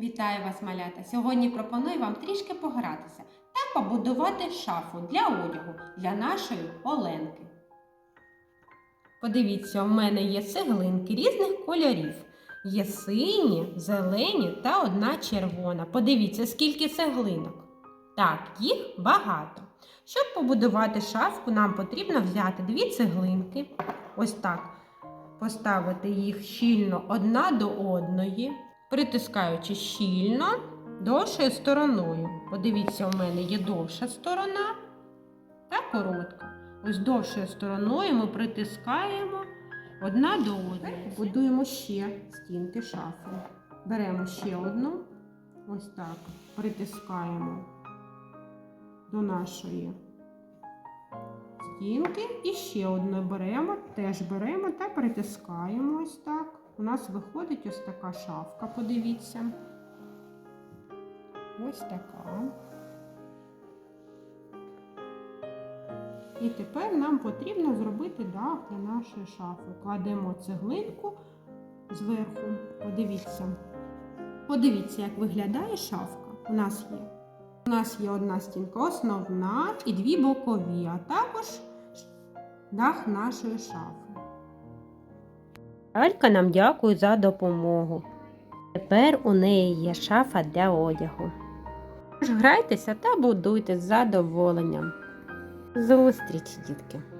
Вітаю вас, малята! Сьогодні пропоную вам трішки погратися та побудувати шафу для одягу для нашої Оленки. Подивіться, у мене є цеглинки різних кольорів. Є сині, зелені та одна червона. Подивіться, скільки цеглинок. Так, їх багато. Щоб побудувати шафку, нам потрібно взяти дві цеглинки. Ось так. Поставити їх щільно одна до одної, притискаючи щільно довшою стороною. Подивіться, у мене є довша сторона та коротка. Ось довшою стороною ми притискаємо одна до одної. Будуємо ще стінки шафи. Беремо ще одну, ось так, притискаємо до нашої стінки і ще одну беремо, теж беремо та притискаємо ось так. У нас виходить ось така шафка, подивіться. Ось така. І тепер нам потрібно зробити дах для нашої шафи. Кладемо цеглинку зверху. Подивіться. Подивіться, як виглядає шафка. У нас є. У нас є одна стінка основна і дві бокові, а також дах нашої шафи. Алька нам дякує за допомогу. Тепер у неї є шафа для одягу. Тож грайтеся та будуйте з задоволенням. Зустріч, дітки!